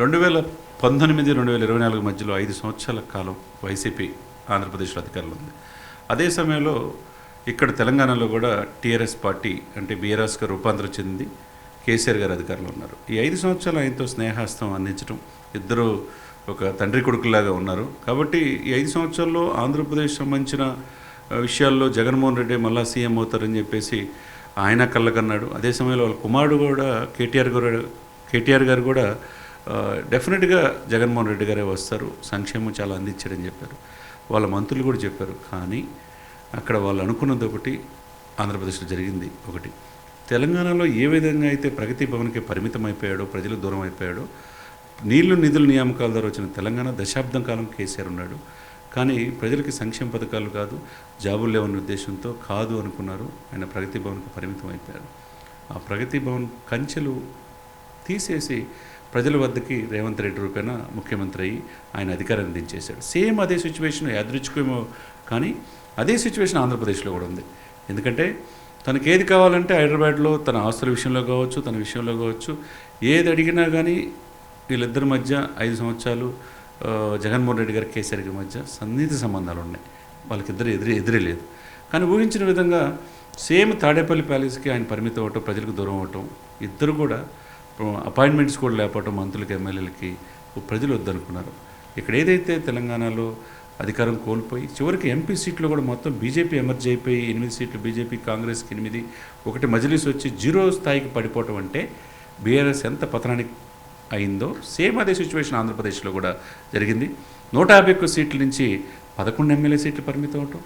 రెండు వేల పంతొమ్మిది రెండు వేల ఇరవై నాలుగు మధ్యలో ఐదు సంవత్సరాల కాలం వైసీపీ ఆంధ్రప్రదేశ్లో అధికారంలో ఉంది. అదే సమయంలో ఇక్కడ తెలంగాణలో కూడా టీఆర్ఎస్ పార్టీ అంటే బీఆర్ఎస్గా రూపాంతరం చెంది కేసీఆర్ గారు అధికారంలో ఉన్నారు. ఈ ఐదు సంవత్సరాలు ఆయనతో స్నేహాస్తం అందించడం ఇద్దరు ఒక తండ్రి కొడుకులాగా ఉన్నారు. కాబట్టి ఈ ఐదు సంవత్సరాల్లో ఆంధ్రప్రదేశ్ సంబంధించిన విషయాల్లో జగన్మోహన్ రెడ్డి మళ్ళా సీఎం అవుతారని చెప్పేసి ఆయన కళ్ళకన్నాడు అదే సమయంలో వాళ్ళ కుమారుడు కూడా కేటీఆర్ గారు కేటీఆర్ గారు కూడా డెఫినెట్గా జగన్మోహన్ రెడ్డి గారే వస్తారు. సంక్షేమం చాలా అందించారని చెప్పారు. వాళ్ళ మంత్రులు కూడా చెప్పారు. కానీ అక్కడ వాళ్ళు అనుకున్నది ఒకటి ఆంధ్రప్రదేశ్లో జరిగింది ఒకటి. తెలంగాణలో ఏ విధంగా అయితే ప్రగతి భవన్కి పరిమితం అయిపోయాడో ప్రజలు దూరం అయిపోయాడో నీళ్ళు నిధుల నియామకాల ద్వారా వచ్చిన తెలంగాణ దశాబ్దం కాలం కేసీఆర్ ఉన్నాడు. కానీ ప్రజలకి సంక్షేమ పథకాలు కాదు జాబులు లేవన్న ఉద్దేశంతో కాదు అనుకున్నారు. ఆయన ప్రగతి భవన్కి పరిమితం అయిపోయారు ఆ ప్రగతి భవన్ కంచెలు తీసేసి ప్రజల వద్దకి రేవంత్ రెడ్డి రూపేణ ముఖ్యమంత్రి అయ్యి ఆయన అధికారాన్ని దించేశాడు. సేమ్ అదే సిచ్యువేషన్ యాదృచ్ఛికమో కానీ అదే సిచ్యువేషన్ ఆంధ్రప్రదేశ్లో కూడా ఉంది. ఎందుకంటే తనకి ఏది కావాలంటే హైదరాబాద్లో తన ఆస్తుల విషయంలో కావచ్చు తన విషయంలో కావచ్చు ఏది అడిగినా కానీ వీళ్ళిద్దరి మధ్య ఐదు సంవత్సరాలు జగన్మోహన్ రెడ్డి గారి కేసీఆర్ గారి మధ్య సన్నిహిత సంబంధాలు ఉన్నాయి. వాళ్ళకిద్దరు ఎదురే ఎదురే లేదు. కానీ ఊహించిన విధంగా సేమ్ తాడేపల్లి ప్యాలెస్కి ఆయన పరిమితం అవటం ప్రజలకు దూరం అవటం ఇద్దరు కూడా అపాయింట్మెంట్స్ కూడా లేకపోవటం మంత్రులకి ఎమ్మెల్యేలకి ప్రజలు వద్దనుకున్నారు. ఇక్కడ ఏదైతే తెలంగాణలో అధికారం కోల్పోయి చివరికి ఎంపీ సీట్లు కూడా మొత్తం బీజేపీ ఎమర్జీ అయిపోయి ఎనిమిది సీట్లు బీజేపీ కాంగ్రెస్కి ఎనిమిది ఒకటి మజిలీస్ వచ్చి జీరో స్థాయికి పడిపోవటం అంటే బీఆర్ఎస్ ఎంత పతనానికి అయిందో సేమ్ అదే సిచ్యువేషన్ ఆంధ్రప్రదేశ్లో కూడా జరిగింది. నూట యాభై ఒక్క సీట్ల నుంచి పదకొండు ఎమ్మెల్యే సీట్లు పరిమితం అవటం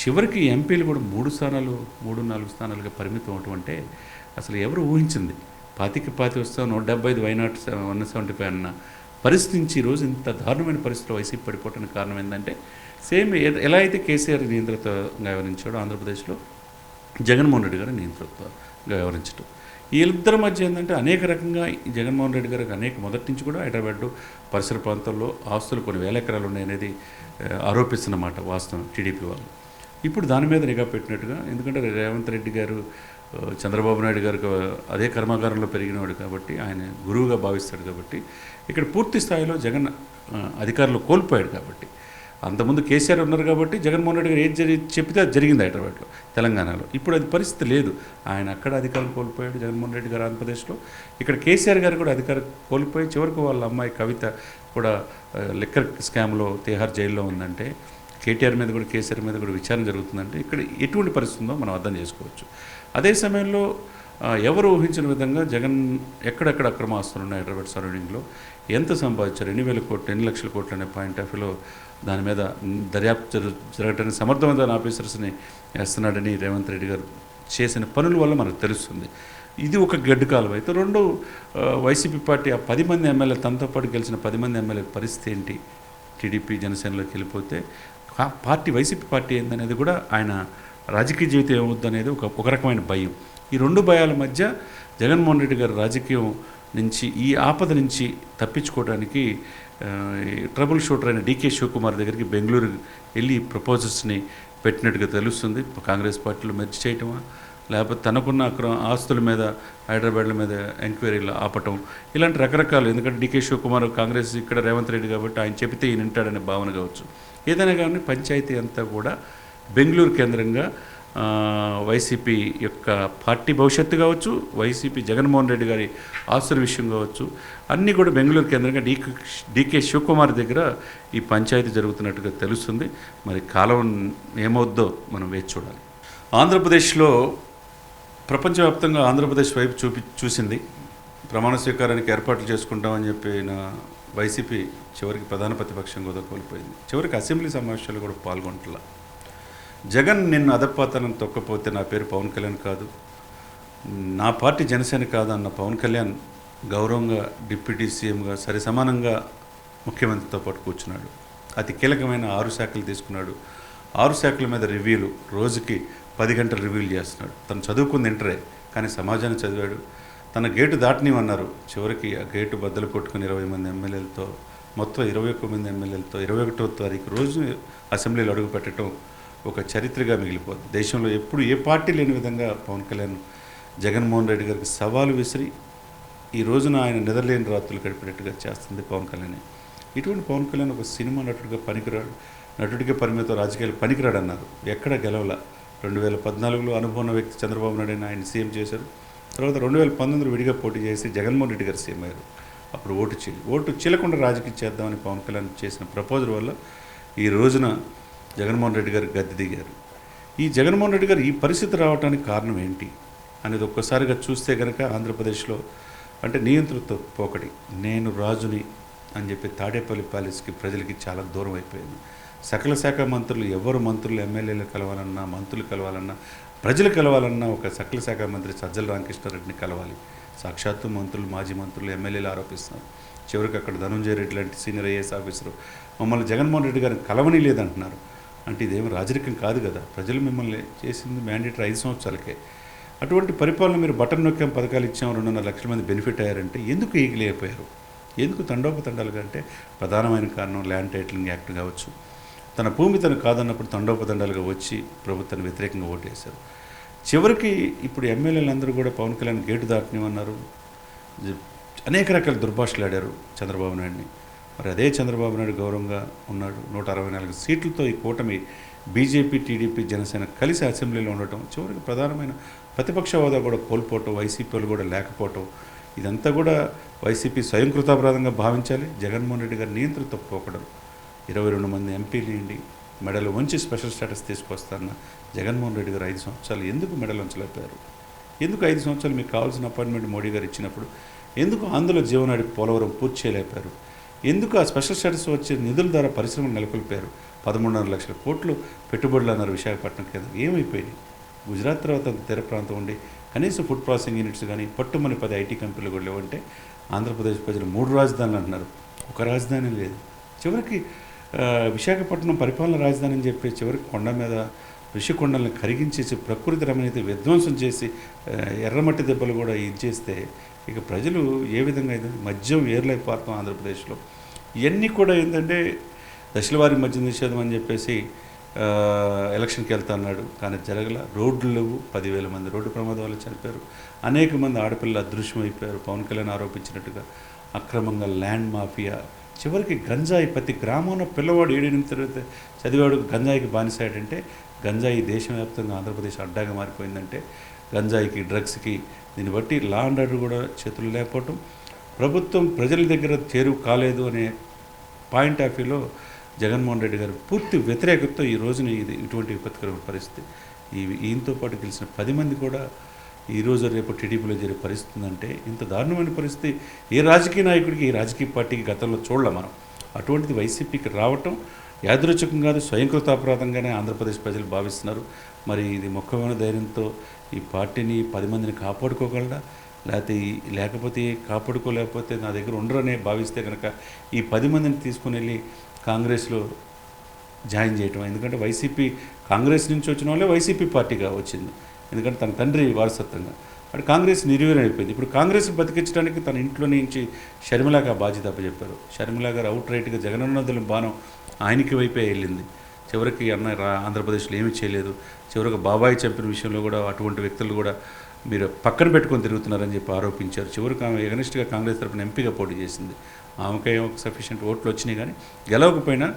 చివరికి ఎంపీలు కూడా మూడు స్థానాలు మూడు నాలుగు స్థానాలుగా పరిమితం అవటం అంటే అసలు ఎవరు ఊహించింది? పాతికి పాతి వస్తాం నూట డెబ్బై ఐదు వైనాట్ వన్ సెవెంటీ ఫైవ్ అన్న పరిస్థితి నుంచి ఈరోజు ఇంత దారుణమైన పరిస్థితిలో వైసీపీ పడిపోవడానికి కారణం ఏంటంటే సేమ్ ఎలా అయితే కేసీఆర్ నియంత్రితగా వ్యవహరించాడో ఆంధ్రప్రదేశ్లో జగన్మోహన్ రెడ్డి గారు నియంతృత్వంగా వ్యవహరించడం వీళ్ళిద్దరి మధ్య ఏంటంటే అనేక రకంగా ఈ జగన్మోహన్ రెడ్డి గారికి అనేక మొదటి నుంచి కూడా హైదరాబాద్ పరిసర ప్రాంతాల్లో ఆస్తులు కొన్ని వేల ఎకరాలు ఉన్నాయనేది ఆరోపిస్తున్నమాట వాస్తవం టీడీపీ వాళ్ళు. ఇప్పుడు దాని మీద నిఘా పెట్టినట్టుగా ఎందుకంటే రేవంత్ రెడ్డి గారు చంద్రబాబు నాయుడు గారికి అదే కర్మాగారంలో పెరిగినవాడు కాబట్టి ఆయన గురువుగా భావిస్తాడు కాబట్టి ఇక్కడ పూర్తి స్థాయిలో జగన్ అధికారులు కోల్పోయాడు కాబట్టి. అంతకుముందు కేసీఆర్ ఉన్నారు కాబట్టి జగన్మోహన్ రెడ్డి గారు ఏది జరిగి చెప్తే అది జరిగింది హైదరాబాద్లో తెలంగాణలో. ఇప్పుడు అది పరిస్థితి లేదు. ఆయన అక్కడ అధికారం కోల్పోయాడు జగన్మోహన్ రెడ్డి గారు ఆంధ్రప్రదేశ్లో. ఇక్కడ కేసీఆర్ గారు కూడా అధికారం కోల్పోయి చివరికి వాళ్ళ అమ్మాయి కవిత కూడా లిక్కర్ స్కామ్లో తిహార్ జైల్లో ఉందంటే కేటీఆర్ మీద కూడా కేసీఆర్ మీద కూడా విచారణ జరుగుతుందంటే ఇక్కడ ఎటువంటి పరిస్థితి ఉందో మనం అర్థం చేసుకోవచ్చు. అదే సమయంలో ఎవరు ఊహించిన విధంగా జగన్ ఎక్కడెక్కడ అక్రమాస్తులు ఉన్నాయి హైదరాబాద్ సరౌండింగ్లో ఎంత సంపాదించారు? ఎన్ని వేల కోట్లు ఎన్ని లక్షల కోట్లు అనే పాయింట్ ఆఫ్ వ్యూలో దాని మీద దర్యాప్తు జరగటానికి సమర్థవంతమైన ఆఫీసర్స్ని వేస్తున్నాడని రేవంత్ రెడ్డి గారు చేసిన పనుల వల్ల మనకు తెలుస్తుంది. ఇది ఒక గడ్డు కాలం అయితే రెండు వైసీపీ పార్టీ ఆ పది మంది ఎమ్మెల్యే తనతో పాటు గెలిచిన పది మంది ఎమ్మెల్యే పరిస్థితి ఏంటి? టీడీపీ జనసేనలోకి వెళ్ళిపోతే ఆ పార్టీ వైసీపీ పార్టీ ఏందనేది కూడా ఆయన రాజకీయ జీవితం ఏమవుద్దు అనేది ఒక ఒక రకమైన భయం. ఈ రెండు భయాల మధ్య జగన్మోహన్ రెడ్డి గారు రాజకీయం నుంచి ఈ ఆపద నుంచి తప్పించుకోవడానికి ట్రబుల్ షూటర్ అయిన డీకే శివకుమార్ దగ్గరికి బెంగళూరు వెళ్ళి ప్రపోజల్స్ని పెట్టినట్టుగా తెలుస్తుంది. కాంగ్రెస్ పార్టీలో మెర్చి చేయటమా? లేకపోతే తనకున్న అక్రమ ఆస్తుల మీద హైదరాబాద్ల మీద ఎంక్వైరీలు ఆపటం? ఇలాంటి రకరకాలు ఎందుకంటే డీకే శివకుమార్ కాంగ్రెస్ ఇక్కడ రేవంత్ రెడ్డి కాబట్టి ఆయన చెబితే ఈయన వింటాడనే భావన కావచ్చు. ఏదైనా కానీ పంచాయతీ అంతా కూడా బెంగళూరు కేంద్రంగా వైసీపీ యొక్క పార్టీ భవిష్యత్తు కావచ్చు వైసీపీ జగన్మోహన్ రెడ్డి గారి ఆస్తుల విషయం కావచ్చు అన్నీ కూడా బెంగళూరు కేంద్రంగా డీకే డీకే శివకుమార్ దగ్గర ఈ పంచాయతీ జరుగుతున్నట్టుగా తెలుస్తుంది. మరి కాలం ఏమవుద్దో మనం వేచి చూడాలి. ఆంధ్రప్రదేశ్లో ప్రపంచవ్యాప్తంగా ఆంధ్రప్రదేశ్ వైపు చూపి చూసింది. ప్రమాణ స్వీకారానికి ఏర్పాట్లు చేసుకుంటామని చెప్పిన వైసీపీ చివరికి ప్రధాన ప్రతిపక్షం కూడా కోల్పోయింది చివరికి అసెంబ్లీ సమావేశాలు కూడా పాల్గొంటలా జగన్ నిన్ను అధపాతనం తొక్కపోతే నా పేరు పవన్ కళ్యాణ్ కాదు. నా పార్టీ జనసేన కాదు అన్న పవన్ కళ్యాణ్ గౌరవంగా డిప్యూటీ సీఎంగా సరి సమానంగా ముఖ్యమంత్రితో పాటు కూర్చున్నాడు. అతి కీలకమైన ఆరు శాఖలు తీసుకున్నాడు. ఆరు శాఖల మీద రివ్యూలు రోజుకి పది గంటలు రివ్యూలు చేస్తున్నాడు. తను చదువుకుంది ఇంటరే కానీ సమాజాన్ని చదివాడు. తన గేటు దాటనివన్నారు చివరికి ఆ గేటు బద్దలు కొట్టుకుని ఇరవై మంది ఎమ్మెల్యేలతో మొత్తం ఇరవై ఒక్క మంది ఎమ్మెల్యేలతో ఇరవై ఒకటో తారీఖు రోజు అసెంబ్లీలో అడుగు పెట్టడం ఒక చరిత్రగా మిగిలిపోతుంది. దేశంలో ఎప్పుడు ఏ పార్టీ లేని విధంగా పవన్ కళ్యాణ్ జగన్మోహన్ రెడ్డి గారికి సవాలు విసిరి ఈ రోజున ఆయన నిద్రలేని రాత్రులు గడిపినట్టుగా చేస్తుంది పవన్ కళ్యాణ్. ఇటువంటి పవన్ కళ్యాణ్ ఒక సినిమా నటుడిగా పనికిరాడు నటుడికే పరిమితం రాజకీయాలు పనికిరాడు అన్నారు ఎక్కడ గెలవల? రెండు వేల పద్నాలుగులో అనుభవం వ్యక్తి చంద్రబాబు నాయుడు ఆయన సీఎం చేశారు. తర్వాత రెండు వేల పంతొమ్మిదిలో విడిగా పోటీ చేసి జగన్మోహన్ రెడ్డి గారు సీఎం అయ్యారు. అప్పుడు ఓటు చీలి ఓటు చీలకుండా రాజకీయం చేద్దామని పవన్ కళ్యాణ్ చేసిన ప్రపోజల్ వల్ల ఈ రోజున జగన్మోహన్ రెడ్డి గారు గద్దె దిగారు. ఈ జగన్మోహన్ రెడ్డి గారు ఈ పరిస్థితి రావడానికి కారణం ఏంటి? అనేది ఒక్కసారిగా చూస్తే కనుక ఆంధ్రప్రదేశ్లో అంటే నియంతృత్వ పోకటి నేను రాజుని అని చెప్పి తాడేపల్లి ప్యాలెస్కి ప్రజలకి చాలా దూరం అయిపోయింది. సకల శాఖ మంత్రులు ఎవరు మంత్రులు ఎమ్మెల్యేలు కలవాలన్నా మంత్రులు కలవాలన్నా ప్రజలు కలవాలన్నా ఒక సకల శాఖ మంత్రి సజ్జల రామకృష్ణారెడ్డిని కలవాలి. సాక్షాత్తు మంత్రులు మాజీ మంత్రులు ఎమ్మెల్యేలు ఆరోపిస్తున్నారు. చివరికి అక్కడ ధనుంజయ రెడ్డి లాంటి సీనియర్ ఐఏఎస్ ఆఫీసరు మమ్మల్ని జగన్మోహన్ రెడ్డి గారిని కలవని లేదంటున్నారు అంటే ఇదేమి రాజరికం కాదు కదా. ప్రజలు మిమ్మల్ని చేసింది మ్యాండేటరీ ఐదు సంవత్సరాలకే. అటువంటి పరిపాలన మీరు బటన్ నొక్కాం పథకాలు ఇచ్చాం రెండున్నర లక్షల మంది బెనిఫిట్ అయ్యారంటే ఎందుకు ఈగలేకపోయారు ఎందుకు తండోపతండాలుగా? అంటే ప్రధానమైన కారణం ల్యాండ్ టైటిలింగ్ యాక్ట్ కావచ్చు. తన భూమి తను కాదన్నప్పుడు తండోపతండాలుగా వచ్చి ప్రభుత్వాన్ని వ్యతిరేకంగా ఓటేశారు. చివరికి ఇప్పుడు ఎమ్మెల్యేలందరూ కూడా పవన్ కళ్యాణ్ గేటు దాటనివన్నారు అనేక రకాల దుర్భాషలు ఆడారు చంద్రబాబు నాయుడిని. మరి అదే చంద్రబాబు నాయుడు గౌరవంగా ఉన్నాడు. నూట అరవై నాలుగు సీట్లతో ఈ కూటమి బీజేపీ టీడీపీ జనసేన కలిసి అసెంబ్లీలో ఉండటం చివరికి ప్రధానమైన ప్రతిపక్ష హోదా కూడా కోల్పోవటం వైసీపీలు కూడా లేకపోవటం ఇదంతా కూడా వైసీపీ స్వయంకృతాపరాధంగా భావించాలి. జగన్మోహన్ రెడ్డి గారి నియంత్రిత పోకడం ఇరవై రెండు మంది ఎంపీలు ఏంటి మెడలు వంచి స్పెషల్ స్టేటస్ తీసుకొస్తారన్న జగన్మోహన్ రెడ్డి గారు ఐదు సంవత్సరాలు ఎందుకు మెడలు ఉంచలేకపోయారు ఎందుకు ఐదు సంవత్సరాలు మీకు కావాల్సిన అపాయింట్మెంట్ మోడీ గారు ఇచ్చినప్పుడు? ఎందుకు ఆంధ్రలో జీవనాడి పోలవరం పూర్తి చేయలేకపోయారు ఎందుకు ఆ స్పెషల్ స్టేటస్ వచ్చే నిధుల ద్వారా పరిశ్రమలు నెలకొల్పారు? పదమూడున్నర లక్షల కోట్లు పెట్టుబడులు అన్నారు విశాఖపట్నం కేంద్రం. ఏమైపోయినాయి? గుజరాత్ తర్వాత తీర ప్రాంతం ఉండి కనీసం ఫుడ్ ప్రాసెసింగ్ యూనిట్స్ కానీ పట్టుమని పది ఐటీ కంపెనీలు కూడా లేవంటే ఆంధ్రప్రదేశ్ ప్రజలు మూడు రాజధానులు అంటున్నారు. ఒక రాజధాని లేదు. చివరికి విశాఖపట్నం పరిపాలన రాజధాని అని చెప్పి చివరికి కొండ మీద ఋషికొండల్ని కరిగించేసి ప్రకృతి రమణీయత విధ్వంసం చేసి ఎర్రమట్టి దెబ్బలు కూడా ఇది చేస్తే ఇక ప్రజలు ఏ విధంగా అయితే మద్యం ఏర్లైపోతాం ఆంధ్రప్రదేశ్లో. ఇవన్నీ కూడా ఏంటంటే దశలవారి మధ్య నిషేధం అని చెప్పేసి ఎలక్షన్కి వెళ్తా అన్నాడు. కానీ జరగల. రోడ్లు లేవు. పదివేల మంది రోడ్డు ప్రమాదం వల్ల చనిపోయారు. అనేక మంది ఆడపిల్లలు అదృశ్యమైపోయారు. అయిపోయారు పవన్ కళ్యాణ్ ఆరోపించినట్టుగా అక్రమంగా ల్యాండ్ మాఫియా. చివరికి గంజాయి ప్రతి గ్రామంలో పిల్లవాడు ఏడెనిమిది తరగతి చదివాడు గంజాయికి బానిసాడంటే గంజాయి దేశవ్యాప్తంగా ఆంధ్రప్రదేశ్ అడ్డాగా మారిపోయిందంటే గంజాయికి డ్రగ్స్కి దీన్ని బట్టి లా అండ్ ఆర్డర్ కూడా చేతులు లేకపోవటం. ప్రభుత్వం ప్రజల దగ్గర చేరువు కాలేదు అనే పాయింట్ ఆఫ్ వ్యూలో జగన్మోహన్ రెడ్డి గారు పూర్తి వ్యతిరేకతతో ఈ రోజున ఇది ఇటువంటి విపత్కరమైన పరిస్థితి. ఈ ఈయనతో పాటు గెలిచిన పది మంది కూడా ఈ రోజు రేపు టీడీపీలో జరిగే పరిస్థితి ఉందంటే ఇంత దారుణమైన పరిస్థితి. ఏ రాజకీయ నాయకుడికి ఈ రాజకీయ పార్టీకి గతంలో చూడలే మనం. అటువంటిది వైసీపీకి రావటం యాదృచ్ఛికం కాదు స్వయంకృత అపరాధంగానే ఆంధ్రప్రదేశ్ ప్రజలు భావిస్తున్నారు. మరి ఇది ముఖ్యమైన ధైర్యంతో ఈ పార్టీని పది మందిని కాపాడుకోగలడా? లేకపోతే లేకపోతే కాపాడుకోలేకపోతే నా దగ్గర ఉండరనే భావిస్తే కనుక ఈ పది మందిని తీసుకుని వెళ్ళి కాంగ్రెస్లో జాయిన్ చేయటం. ఎందుకంటే వైసీపీ కాంగ్రెస్ నుంచి వచ్చిన వాళ్ళే వైసీపీ పార్టీగా వచ్చింది. ఎందుకంటే తన తండ్రి వారసత్వంగా. అటు కాంగ్రెస్ నిర్వీర్యం అయిపోయింది ఇప్పుడు కాంగ్రెస్ బతికించడానికి తన ఇంట్లో నుంచి షర్మిలాగా బాధ్యత అప్పచెప్పారు. షర్మిలా గారు అవుట్ రైట్గా జగనన్నదుల బాణం ఆయనకి వైపే వెళ్ళింది. చివరికి అన్న ఆంధ్రప్రదేశ్లో ఏమీ చేయలేదు. చివరికి బాబాయ్ చంపిన విషయంలో కూడా అటువంటి వ్యక్తులు కూడా మీరు పక్కన పెట్టుకొని తిరుగుతున్నారని చెప్పి ఆరోపించారు. చివరికి ఆమె ఎగనిస్ట్గా కాంగ్రెస్ తరపున ఎంపీగా పోటీ చేసింది. ఆమెకే ఒక సఫిషియెంట్ ఓట్లు వచ్చినాయి కానీ గెలవకపోయినా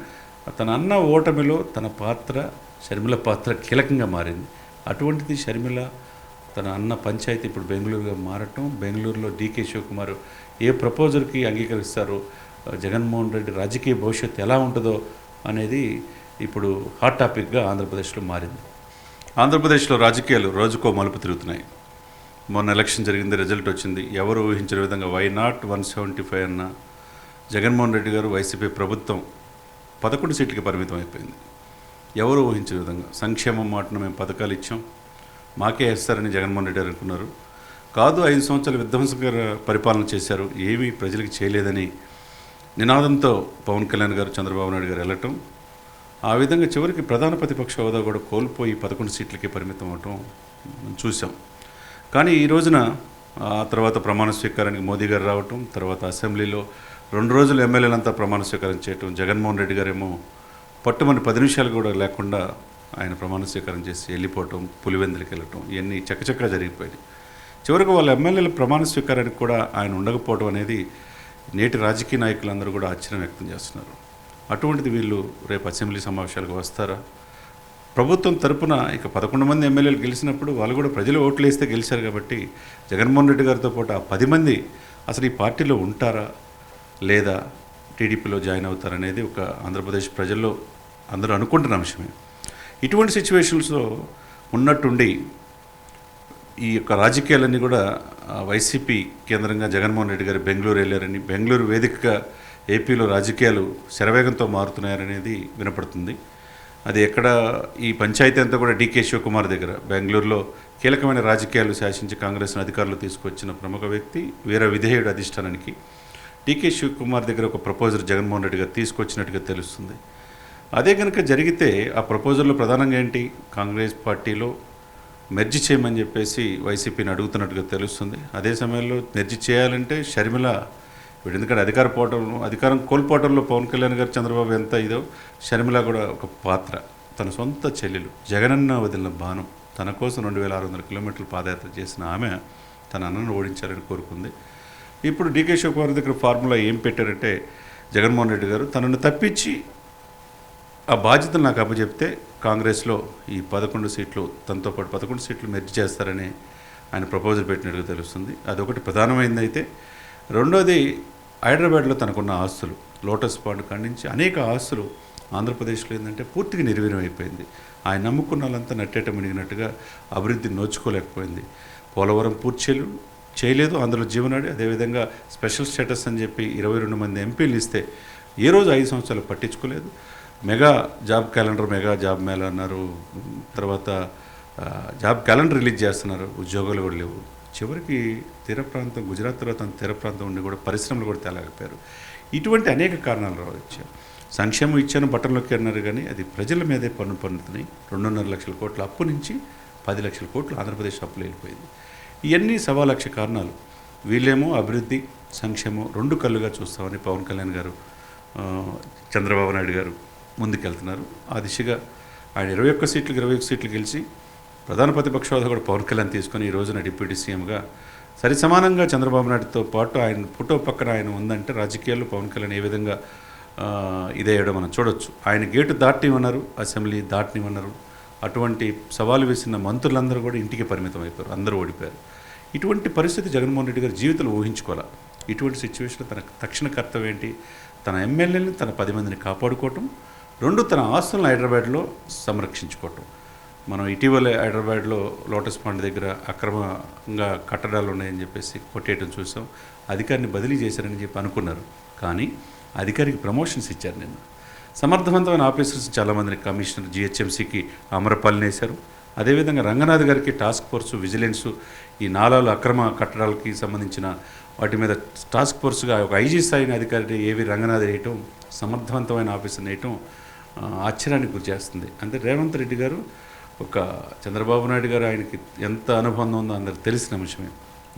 తన అన్న ఓటమిలో తన పాత్ర షర్మిల పాత్ర కీలకంగా మారింది. అటువంటిది షర్మిల తన అన్న పంచాయతీ ఇప్పుడు బెంగళూరుగా మారటం బెంగళూరులో డీకే శివకుమార్ ఏ ప్రపోజల్కి అంగీకరిస్తారో జగన్మోహన్ రెడ్డి రాజకీయ భవిష్యత్తు ఎలా ఉంటుందో అనేది ఇప్పుడు హాట్ టాపిక్గా ఆంధ్రప్రదేశ్లో మారింది. ఆంధ్రప్రదేశ్లో రాజకీయాలు రోజుకో మలుపు తిరుగుతున్నాయి. మొన్న ఎలక్షన్ జరిగింది రిజల్ట్ వచ్చింది. ఎవరు ఊహించిన విధంగా why not one seventy five అన్న జగన్మోహన్ రెడ్డి గారు వైసీపీ ప్రభుత్వం పదకొండు సీట్లకి పరిమితం అయిపోయింది. ఎవరు ఊహించిన విధంగా? సంక్షేమం మాటను మేము పథకాలు ఇచ్చాం. మాకే వేస్తారని జగన్మోహన్ రెడ్డి గారు అనుకున్నారు. కాదు ఐదు సంవత్సరాలు విధ్వంసకర పరిపాలన చేశారు. ఏమీ ప్రజలకు చేయలేదని నినాదంతో పవన్ కళ్యాణ్ గారు చంద్రబాబు నాయుడు గారు వెళ్ళటం. ఆ విధంగా చివరికి ప్రధాన ప్రతిపక్ష హోదా కూడా కోల్పోయి పదకొండు సీట్లకి పరిమితం అవటం చూసాం కానీ ఈ రోజున ఆ తర్వాత ప్రమాణ స్వీకారానికి మోదీ గారు రావటం తర్వాత అసెంబ్లీలో రెండు రోజులు ఎమ్మెల్యేలంతా ప్రమాణ స్వీకారం చేయటం జగన్మోహన్ రెడ్డి గారేమో పట్టుమని పది నిమిషాలు కూడా లేకుండా ఆయన ప్రమాణ స్వీకారం చేసి వెళ్ళిపోవటం పులివెందులకి వెళ్ళటం ఇవన్నీ చక్కచక్కగా జరిగిపోయాయి చివరికి వాళ్ళ ఎమ్మెల్యేల ప్రమాణ స్వీకారానికి కూడా ఆయన ఉండకపోవడం అనేది నేటి రాజకీయ నాయకులందరూ కూడా ఆశ్చర్యం వ్యక్తం చేస్తున్నారు. అటువంటిది వీళ్ళు రేపు అసెంబ్లీ సమావేశాలకు వస్తారా? ప్రభుత్వం తరపున ఇక పదకొండు మంది ఎమ్మెల్యేలు గెలిచినప్పుడు వాళ్ళు కూడా ప్రజలు ఓట్లు వేస్తే గెలిచారు కాబట్టి జగన్మోహన్ రెడ్డి గారితో పాటు ఆ పది మంది అసలు ఈ పార్టీలో ఉంటారా లేదా టీడీపీలో జాయిన్ అవుతారనేది ఒక ఆంధ్రప్రదేశ్ ప్రజల్లో అందరూ అనుకుంటున్న అంశమే. ఇటువంటి సిచ్యువేషన్స్లో ఉన్నట్టుండి ఈ యొక్క రాజకీయాలన్నీ కూడా వైసీపీ కేంద్రంగా జగన్మోహన్ రెడ్డి గారు బెంగళూరు వెళ్ళారని బెంగళూరు వేదికగా ఏపీలో రాజకీయాలు శరవేగంతో మారుతున్నాయనేది వినపడుతుంది. అది ఎక్కడ ఈ పంచాయతీ అంతా కూడా డీకే శివకుమార్ దగ్గర. బెంగళూరులో కీలకమైన రాజకీయాలు శాసించి కాంగ్రెస్ అధికారులు తీసుకొచ్చిన ప్రముఖ వ్యక్తి వీర విధేయుడు అధిష్టానానికి. డీకే శివకుమార్ దగ్గర ఒక ప్రపోజల్ జగన్మోహన్ రెడ్డి గారు తీసుకొచ్చినట్టుగా తెలుస్తుంది. అదే కనుక జరిగితే ఆ ప్రపోజల్లో ప్రధానంగా ఏంటి? కాంగ్రెస్ పార్టీలో మెర్జి చేయమని చెప్పేసి వైసీపీని అడుగుతున్నట్టుగా తెలుస్తుంది. అదే సమయంలో మెర్జి చేయాలంటే షర్మిల వీడు ఎందుకంటే అధికార పోవటం అధికారం కోల్పోవటంలో పవన్ కళ్యాణ్ గారు చంద్రబాబు ఎంత ఇదో షర్మిల కూడా ఒక పాత్ర. తన సొంత చెల్లెలు జగనన్న వదిలిన బాణం తన కోసం రెండు వేల ఆరు వందల కిలోమీటర్లు పాదయాత్ర చేసిన ఆమె తన అన్నను ఓడించాలని కోరుకుంది. ఇప్పుడు డీకే శివకుమార్ దగ్గర ఫార్ములా ఏం పెట్టారంటే జగన్మోహన్ రెడ్డి గారు తనను తప్పించి ఆ బాధ్యతలు నాకు అప్పచెప్తే కాంగ్రెస్లో ఈ పదకొండు సీట్లు తనతో పాటు పదకొండు సీట్లు మెర్జ్ చేస్తారని ఆయన ప్రపోజల్ పెట్టినట్టుగా తెలుస్తుంది. అదొకటి ప్రధానమైంది అయితే రెండోది హైదరాబాద్లో తనకున్న ఆస్తులు లోటస్ పాండ్ ఖండించి అనేక ఆస్తులు ఆంధ్రప్రదేశ్లో ఏంటంటే పూర్తిగా నిర్వీర్యం అయిపోయింది. ఆయన నమ్ముకున్న వాళ్ళంతా నట్టేట మునిగినట్టుగా అభివృద్ధి నోచుకోలేకపోయింది. పోలవరం పూర్తి చేయలేదు చేయలేదు. అందులో జీవనాడి అదేవిధంగా స్పెషల్ స్టేటస్ అని చెప్పి ఇరవై రెండు మంది ఎంపీలు ఇస్తే ఏ రోజు ఐదు సంవత్సరాలు పట్టించుకోలేదు. Mega job calendar mega job mela అన్నారు. తర్వాత జాబ్ క్యాలెండర్ రిలీజ్ చేస్తున్నారు. ఉద్యోగాలు కూడా లేవు. చివరికి తీర ప్రాంతం గుజరాత్లో తన తీర ప్రాంతం ఉండి కూడా పరిశ్రమలు కూడా తేలేకపోయారు. ఇటువంటి అనేక కారణాలు రావచ్చు. సంక్షేమం ఇచ్చాను బట్టంలోకి అన్నారు కానీ అది ప్రజల మీదే పన్ను పన్నుతున్నాయి. రెండున్నర లక్షల కోట్ల అప్పు నుంచి పది లక్షల కోట్లు ఆంధ్రప్రదేశ్ అప్పులు వెళ్ళిపోయింది. ఇవన్నీ సవా లక్ష కారణాలు. వీళ్ళేమో అభివృద్ధి సంక్షేమం రెండు కళ్ళుగా చూస్తామని పవన్ కళ్యాణ్ గారు చంద్రబాబు నాయుడు గారు ముందుకెళ్తున్నారు. ఆ దిశగా ఆయన ఇరవై ఒక్క సీట్లకు ఇరవై ఒక్క సీట్లు గెలిచి ప్రధాన ప్రతిపక్ష హోదా కూడా పవన్ కళ్యాణ్ తీసుకొని ఈ రోజున డిప్యూటీ సీఎంగా సరి సమానంగా చంద్రబాబు నాయుడుతో పాటు ఆయన ఫోటో పక్కన ఆయన ఉందంటే రాజకీయాల్లో పవన్ కళ్యాణ్ ఏ విధంగా ఇదేయడం మనం చూడొచ్చు. ఆయన గేటు దాటనివన్నారు అసెంబ్లీ దాటనివన్నారు అటువంటి సవాలు వేసిన మంత్రులందరూ కూడా ఇంటికి పరిమితం అయిపోయారు అందరూ ఓడిపోయారు. ఇటువంటి పరిస్థితి జగన్మోహన్ రెడ్డి గారి జీవితంలో ఊహించుకోవాలి? ఇటువంటి సిచ్యువేషన్లో తన తక్షణ కర్తవ్యం ఏంటి? తన ఎమ్మెల్యేలను తన పది మందిని కాపాడుకోవటం రెండు తన ఆస్తులను హైదరాబాద్లో సంరక్షించుకోవటం. మనం ఇటీవలే హైదరాబాద్లో లోటస్ పాండ్ దగ్గర అక్రమంగా కట్టడాలు ఉన్నాయని చెప్పేసి కొట్టేయటం చూసాం. అధికారిని బదిలీ చేశారని చెప్పి అనుకున్నారు. కానీ అధికారికి ప్రమోషన్స్ ఇచ్చారు నిన్న. సమర్థవంతమైన ఆఫీసర్స్ చాలామందిని కమిషనర్ జిహెచ్ఎంసీకి అమరపాలన వేశారు అదేవిధంగా రంగనాథ్ గారికి టాస్క్ ఫోర్సు విజిలెన్స్ ఈ నాలాలు అక్రమ కట్టడాలకి సంబంధించిన వాటి మీద టాస్క్ ఫోర్స్గా ఒక ఐజీ స్థాయిని అధికారి ఏవి రంగనాథ్ వేయటం సమర్థవంతమైన ఆఫీసర్ని వేయటం ఆశ్చర్యానికి గురి చేస్తుంది. అంటే రేవంత్ రెడ్డి గారు ఒక చంద్రబాబు నాయుడు గారు ఆయనకి ఎంత అనుబంధం ఉందో అందరికి తెలిసిన అంశమే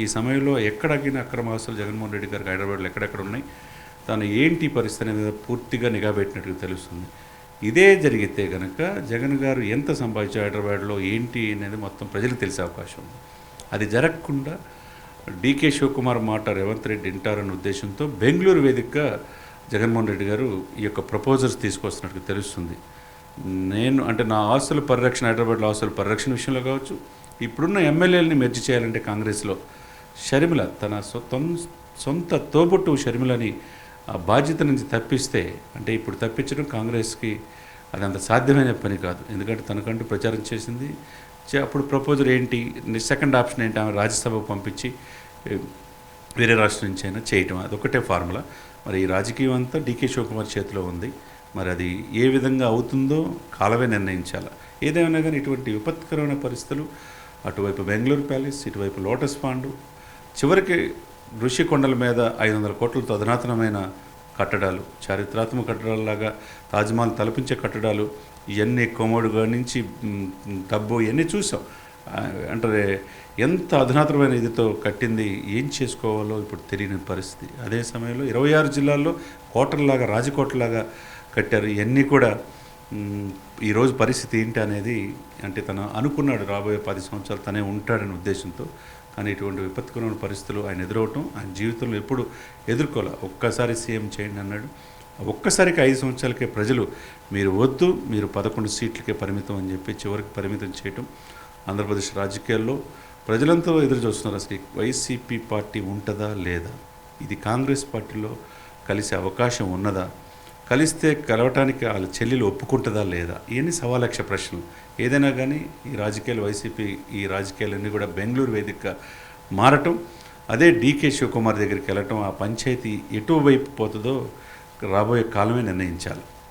ఈ సమయంలో ఎక్కడగిన అక్రమ జగన్మోహన్ రెడ్డి గారికి హైదరాబాద్లో ఎక్కడెక్కడ ఉన్నాయి తాను ఏంటి పరిస్థితి అనేది పూర్తిగా నిఘా పెట్టినట్టుగా తెలుస్తుంది. ఇదే జరిగితే కనుక జగన్ గారు ఎంత సంపాదించారు హైదరాబాద్లో ఏంటి అనేది మొత్తం ప్రజలకు తెలిసే అవకాశం ఉంది. అది జరగకుండా డీకే శివకుమార్ మాట రేవంత్ రెడ్డి వింటారన్న ఉద్దేశంతో బెంగళూరు వేదికగా జగన్మోహన్ రెడ్డి గారు ఈ యొక్క ప్రపోజల్స్ తీసుకొస్తున్నట్టు తెలుస్తుంది. నేను అంటే నా ఆస్తుల పరిరక్షణ హైదరాబాద్లో ఆస్తుల పరిరక్షణ విషయంలో కావచ్చు. ఇప్పుడున్న ఎమ్మెల్యేలని మెర్జి చేయాలంటే కాంగ్రెస్లో షర్మిల తన సొంత సొంత తోబుట్టు షర్మిలని ఆ బాధ్యత నుంచి తప్పిస్తే అంటే ఇప్పుడు తప్పించడం కాంగ్రెస్కి అది అంత సాధ్యమైన పని కాదు. ఎందుకంటే తనకంటూ ప్రచారం చేసింది. చే- అప్పుడు ప్రపోజల్ ఏంటి? సెకండ్ ఆప్షన్ ఏంటి? ఆమె రాజ్యసభకు పంపించి వేరే రాష్ట్రం నుంచి అయినా చేయటం. అదొకటే ఫార్ములా. మరి ఈ రాజకీయం అంతా డీకే శివకుమార్ చేతిలో ఉంది. మరి అది ఏ విధంగా అవుతుందో కాలమే నిర్ణయించాలి. ఏదేమైనా కానీ ఇటువంటి విపత్కరమైన పరిస్థితులు అటువైపు బెంగళూరు ప్యాలెస్ ఇటువైపు లోటస్ పాండు చివరికి ఋషికొండల మీద ఐదు వందల కోట్లతో అధునాతనమైన కట్టడాలు చారిత్రాత్మక కట్టడాలలాగా తాజ్మహల్ తలపించే కట్టడాలు ఇవన్నీ కొమోడుగా నుంచి డబ్బు ఇవన్నీ చూసాం. అంటే ఎంత అధునాతనమైన ఇదితో కట్టింది ఏం చేసుకోవాలో ఇప్పుడు తెలియని పరిస్థితి. అదే సమయంలో ఇరవై ఆరు జిల్లాల్లో కోటల్లాగా రాజకోటలాగా కట్టారు. ఇవన్నీ కూడా ఈరోజు పరిస్థితి ఏంటి అనేది అంటే తను అనుకున్నాడు రాబోయే పది సంవత్సరాలు తనే ఉంటాడనే ఉద్దేశంతో. కానీ ఇటువంటి విపత్కరమైన పరిస్థితులు ఆయన ఎదురవటం ఆయన జీవితంలో ఎప్పుడు ఎదుర్కోలే. ఒక్కసారి సీఎం చేయండి అన్నాడు. ఒక్కసారికి ఐదు సంవత్సరాలకే ప్రజలు మీరు వద్దు మీరు పదకొండు సీట్లకే పరిమితం అని చెప్పి చివరికి పరిమితం చేయటం ఆంధ్రప్రదేశ్ రాజకీయాల్లో ప్రజలంతా ఎదురు చూస్తున్నారు. అసలు వైసీపీ పార్టీ ఉంటుందా లేదా? ఇది కాంగ్రెస్ పార్టీలో కలిసే అవకాశం ఉన్నదా? కలిస్తే కలవటానికి వాళ్ళ చెల్లెలు ఒప్పుకుంటుందా లేదా? ఇవన్నీ సవాలక్ష ప్రశ్నలు. ఏదైనా కానీ ఈ రాజకీయాలు వైసీపీ ఈ రాజకీయాలన్నీ కూడా బెంగళూరు వేదికగా మారటం అదే డీకే శివకుమార్ దగ్గరికి వెళ్ళటం ఆ పంచాయతీ ఎటువైపు పోతుందో రాబోయే కాలమే నిర్ణయించాలి.